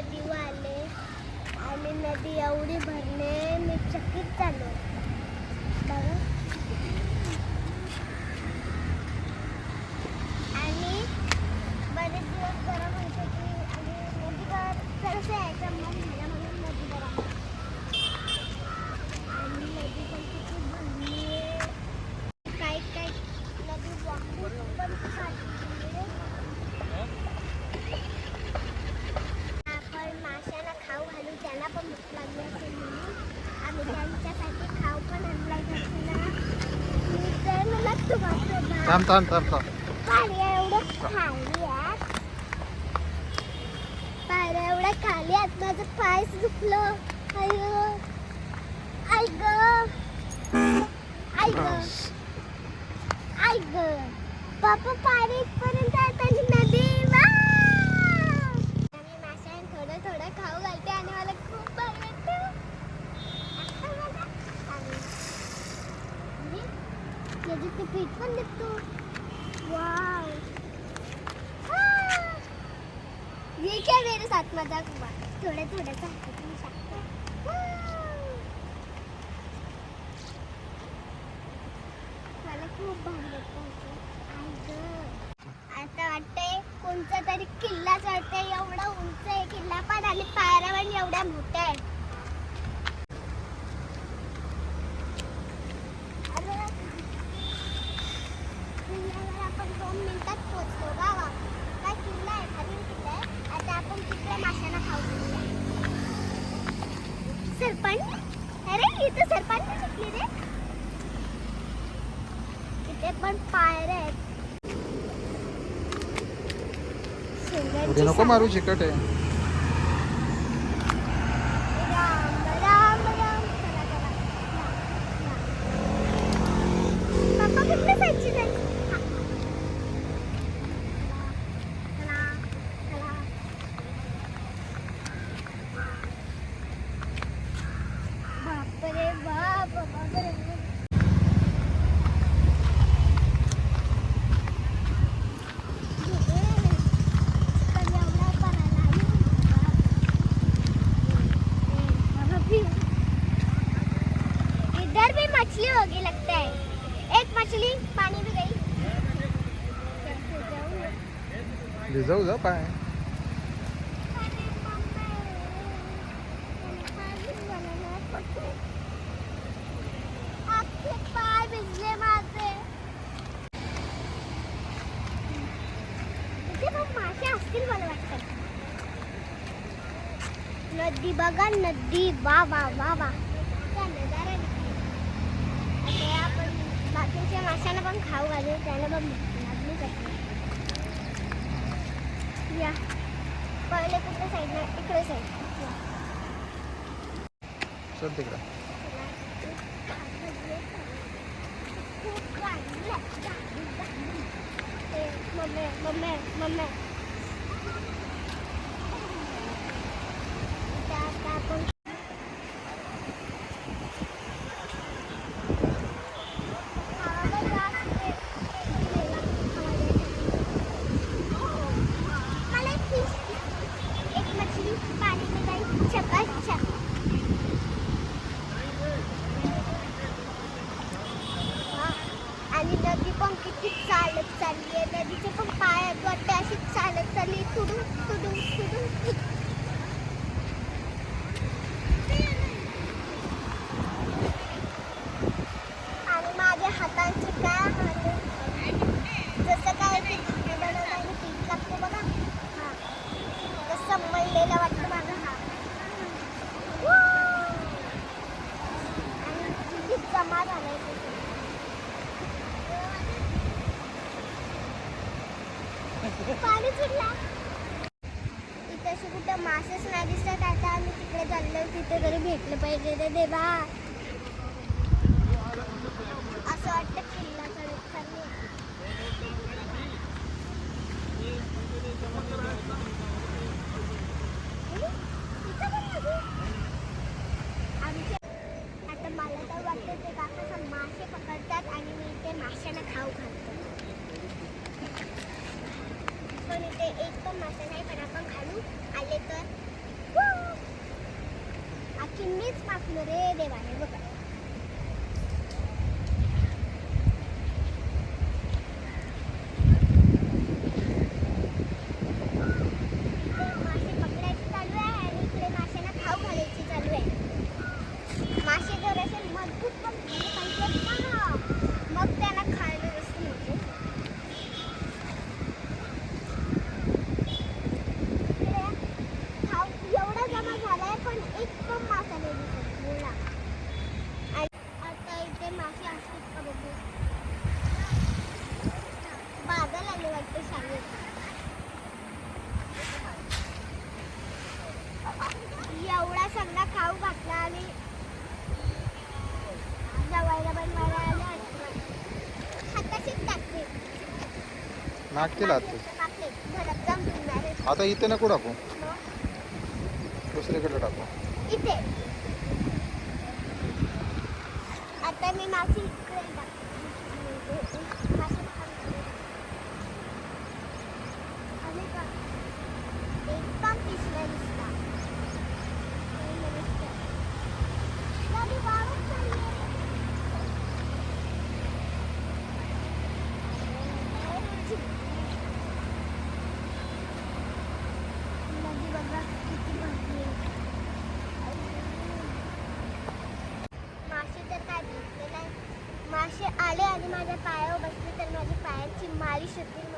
नदी आले आणि नदी एवढी भरले मी चकित झालो. बघा आणि बरेच दिवस गरम होते की आणि नदीवर थोडंसं यायचं मग झालं म्हणून नदीवर आलो. आणि नदी पण किती भरली आहे काही काही नदी वाहून पण चालली आहे. आपण माशाला खाऊ घालू त्यांना पण भूक लागली असेल म्हणून आम्ही त्यांच्यासाठी खाऊ पण आणलाय तर मला तुम्हाला बा- थांब थांब थांब थांब. एवढं खाली पायऱ्या एवढ्या खाली आहेत माझं पाय दुखलं. अयो आई ग. आई ग. आई ग. पापा पायऱ्या इथपर्यंत आहेत आणि नदी वा आणि माशाने थोडं थोडं खाऊ घालते आणि मला खूप भारी वाटतं आता बघा. आणि आणि त्याच्यात ते पीठ पण निघतो वाव हाँ। ये क्या मेरे साथ मजाक हुआ थोड़े सा हाथ में टाकतो. वाव. मला खूप भारी वाटतं इथे. आई गं. आता वाटतंय कोणता तरी किल्ला चढतंय एवढा उंच आहे किल्ला पण आणि पायऱ्या पण एवढ्या मोठ्या आहेत अरे किल्ल्यावर आपण दोन मिनिटात पोहोचतो गावा काय किल्ला आहे भारी किल्ला आहे आता खाऊ सरपंच अरे इथं सरपंच शिकली रे इथे पण पायऱ्या आहेत नको मारू चिकट आहे राम राम राम चला चला या, या. पप्पा कुठल्या साईडची जायची हा. चला चला बापरे बाप बापरे चिकन एवढा बनायला आली. इधर भी मछली होगी लगता है एक मछली पानी में गई कैसे जाऊं? भिजवू जा पाय अरे मम्मी, पानी बनाना पड़ते. अख्खे पाय भिजले माझे इथे पण मासे जाऊ जाऊ वाटतं नदी बघा नदी वा वा वा वा. नजारा आपण बाकीच्या माशांना पण खाऊ घालू त्याला पण भूक लागलीच असेल. या पहिले कुठल्या साईडला इकडे साईड चल तिकडं खूप गाडी आहे, गाडी, गाडी. ते मम्मी मम्मी मम्मी इथं आता आपण खावायला जास्त ते- ते खायला- खावायला. मला एक fish, एक मछली पानी में गई चकाचक हा. आणि नदी पण किती चालत चालली आहे. नदीचे पण पाय वाटते अशी चालत चालली तुडू तुडू तुडू आणि माझ्या हातांचे काय हात जसं काय ते बनवल्याने पीठ लागतो बघा हा तसं मळलेलं वाटतं माझा हात Wow! आणि किती जमा झालाय तिथे पाणी सुटला कुठं मासेच नाही दिसत. आता आम्ही तिकडे चाललो तिथे तरी भेटलं पाहिजे रे देवा. पण इथे एक पण मासा नाही पण आपण खालू आले तर आखी मीच मागलो रे देवाने बघ नाक केला आता आता इथे नको टाकू. दुसरीकडे टाकू. इथे. आता मी मासे que tem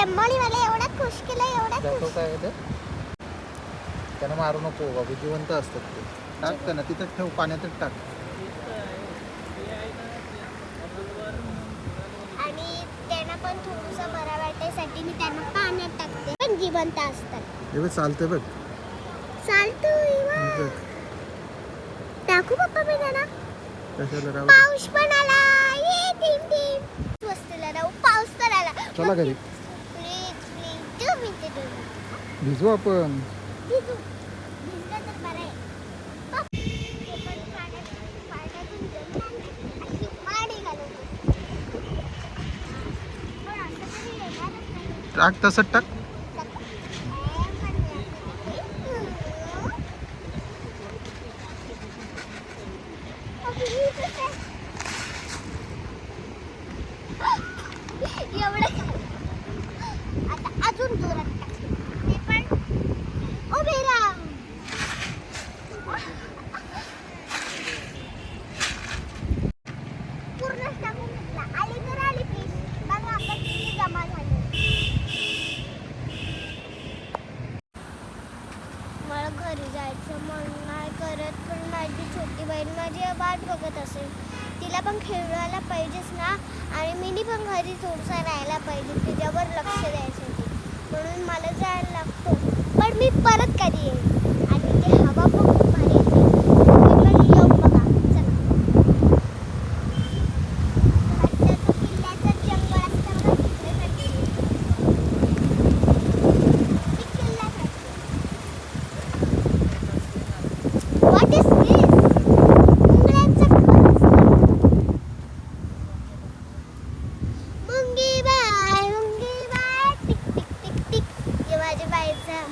शेंबोली मला एवढा एवढा त्यांना मारू नको बाबू जिवंत असतात ते. टाक त्यांना तिथं ठेव पाण्यातच टाक. आणि पण थोडंसं बरं मी पाण्यात टाकते. पण जिवंत असतात. बघ बघ. चालतो टाकू मी राहू पाऊस पण आला. पाऊस तर आला. चला घरी. भिजू आपण. टाक तसं टाक.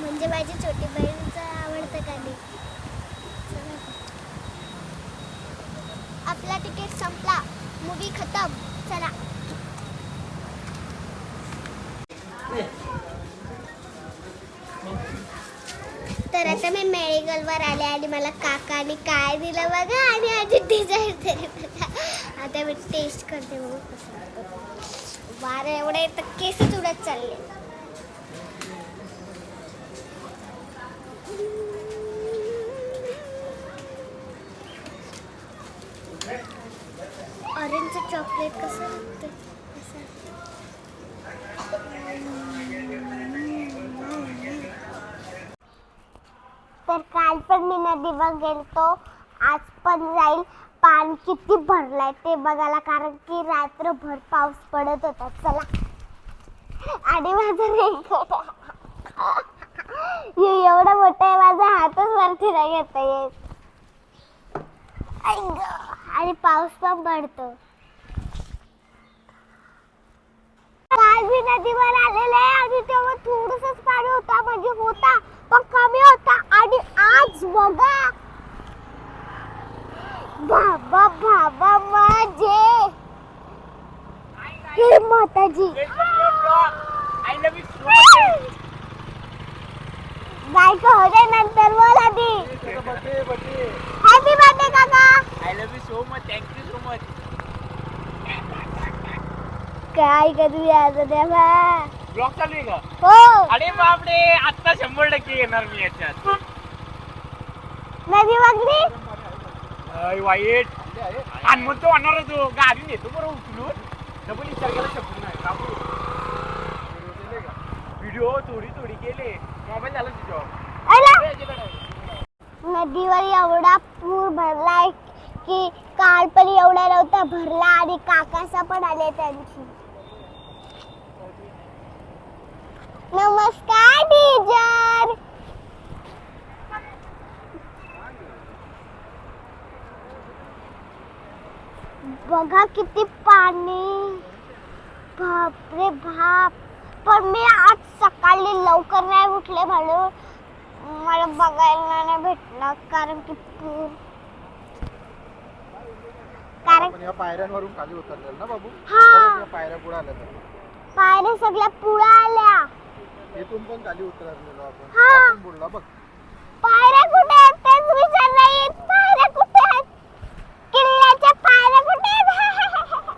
म्हणजे माझी छोटी बहीणचं आवडतं गाणी. चला. आपला तिकीट संपला. मूवी खतम. चला. तर आता मी मेडिकलवर आले आणि मला काकाने काय दिलं बघा आणि आधी डिझाईन तरी बघा. आता मी टेस्ट करते बघू कसं वारं एवढे तर केसच उडत चालले. ऑरेंजचं चॉकलेट कसं? तर काल पण मी नदीवर गेलतो. आज पण जाईल. पाणी किती भरलाय ते बघायला कारण की रात्रभर पाऊस पडत होता. चला. आणि माझं रेनकोट हे एवढं मोठं आहे माझा हातच वरती नाही घेता येत. आणि पाऊस पण पडतो. काल मी नदीवर आलेले आहे आणि तेव्हा थोडसच पाणी होता म्हणजे होता पण कमी होता आणि आज बघा बाबा बाबा माझे हे माताजी बायको होते नंतर बोल आधी हॅपी बर्थडे काका. I love you so much thank you so much काय कधी यायचं तेव्हा? ब्लॉग चालू आहे का हो. अरे बापरे आता शंभर टक्के येणार मी याच्यात नदी बघली अय, वाईट. आणि मग तो आणणार तो गाडी नेतो बरं उचलून. डबल विचार केला शंभर नाही. काकू व्हिडिओ थोडी थोडी केले. मोबाईल झाला आहे. नदीवर एवढा पूर भरलाय की काल पण एवढा नव्हता भरला आणि काकासा पण आले त्यांची. नमस्कार टीचर बघा किती पाणी. बापरे बाप. पण मी आज सकाळी लवकर नाही उठले म्हणून मला बघायला नाही भेटलं कारण की पूर कारण आपण या पायऱ्यांवरून खाली उतरलेलो ना बाबू? हा. परत या पायऱ्या पुढे आल्या तर. पायऱ्या सगळ्या पुढे आल्या. इथून पण खाली उतरलेलो आपण. हा. आपण बुडला बघ पायऱ्या कुठे आहेत तेच विचार नाही पायऱ्या कुठे आहेत किल्ल्याच्या पायऱ्या कुठे आहेत बापरे,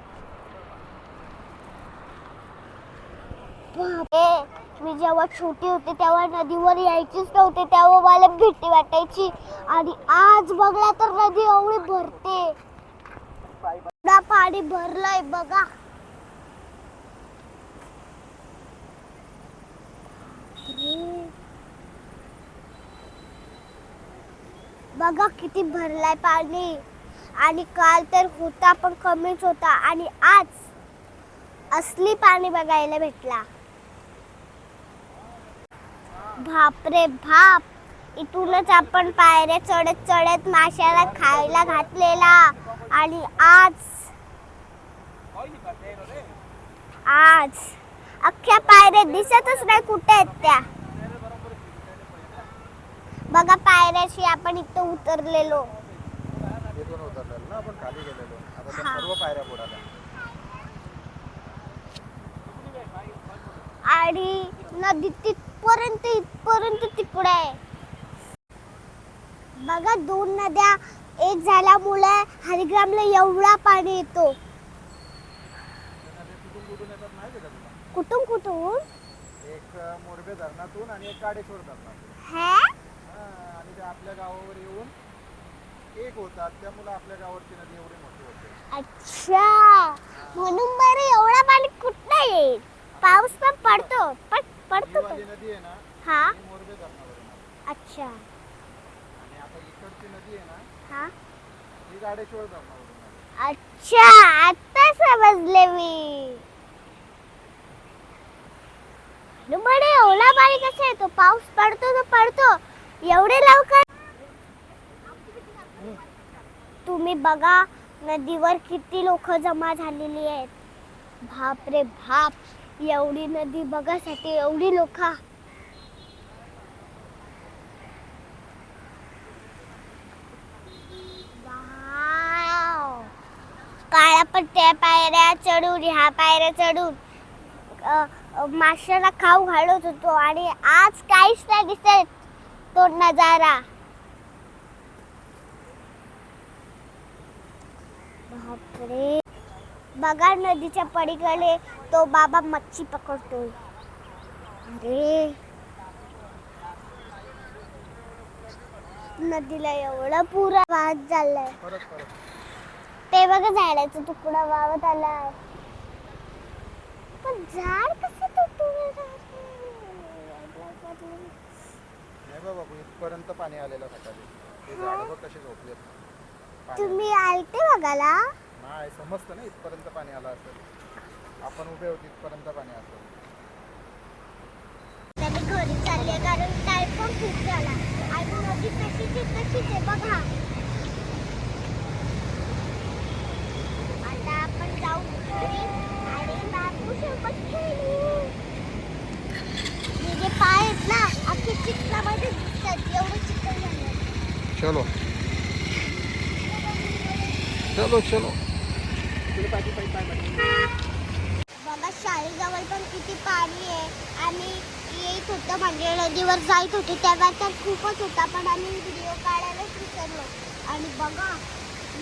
मी जेव्हा छोटी होते तेव्हा नदीवर यायचीच नव्हते तेव्हा मला भीती वाटायची. आणि आज बघला तर नदी एवढी भरते. एवढा पाणी भरलंय बघा. बघा किती भरलाय पाणी. आणि काल तर होता पण कमीच होता. आणि आज असली पाणी बघायला भेटला. बापरे बाप. इथूनच आपण पायऱ्या चढत चढत माशाला खायला घातलेला. आणि आज आज अख्ख्या पायऱ्या दिसतच नाही कुठे आहेत त्या. बघा पायऱ्याशी आपण इथं उतरलेलो. ना आपण खाली गेलेलो आता त्या सर्व पायऱ्या बुडाल्या आणि नदीत तिथपर्यंत इथपर्यंत तिकडे आहे. बघा दोन नद्या एक झाल्यामुळे हरिग्रामला एवढा पाणी येतो. कुठून कुठून? एक अं, मोरबे धरणातून आणि एक काडेश्वर धरणातून. हे? हा, नैसर्गिक होतात. त्यामुळे आपल्या गावाची नदी एवढी मोठी होते. अच्छा! म्हणून बरं एवढा पाणी कुठं येईल? पाऊस पण पडतो. पण पडतो पण. नदी आहे ना हा? मोरबे धरणावरून आली. अच्छा. आणि आता इकडची नदी आहे ना हा? ही गाडेश्वर धरणावरून आली. अच्छा आता समजले मी. म्हणून बरं एवढा पाणी कसं येतो? पाऊस पडतो तर पडतो. एवढे लवकर? तुम्ही बघा नदीवर किती लोक जमा झालेली आहेत. बाप रे बाप. एवढी नदी बघासाठी एवढी लोक काळ्या पट्ट्या पायऱ्या चढून ह्या पायऱ्या चढून माशाला खाऊ घालत होतो आणि आज काहीच नाही दिसत तो नजारा. बापरे. बघा नदीच्या पलीकडे तो बाबा मच्छी पकडतोय. अरे. नदीला एवढा पुरा वाहत परत ते बघा झाडाचा तुकडा वावत आलाय. पण झाड कसं तुटून नाही बाबा इथपर्यंत पाणी आलेलं सकाळी. ते झाडं बघ कसे झोपलेत. पाण्यात. तुम्ही आलते बघाला नाही समजतं ना इथपर्यंत पाणी आलं असेल. आपण उभे होते इथपर्यंत पाणी असेल घरी चालले कारण पण खूप झाला. आणि कशीची आहे बघा. आता आपण जाऊ घरी आणि बापू सोबत खेळू. जे पाय आहेत ना अख्खे चिखलामध्ये दिसतात एवढं चिखल झालं. चलो. चलो चलो. बाबा शाळेजवळ पण किती पाणी आहे. आम्ही येत होतो म्हणजे नदीवर जायत होतो. तेव्हा तर खूपच होता पण आम्ही व्हिडिओ काढायलाच विसरलो. आणि बघा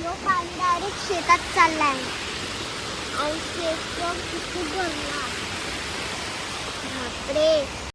यो पाणी डायरेक्ट शेतात चाललाय. आणि शेत किती भरला. बापरे.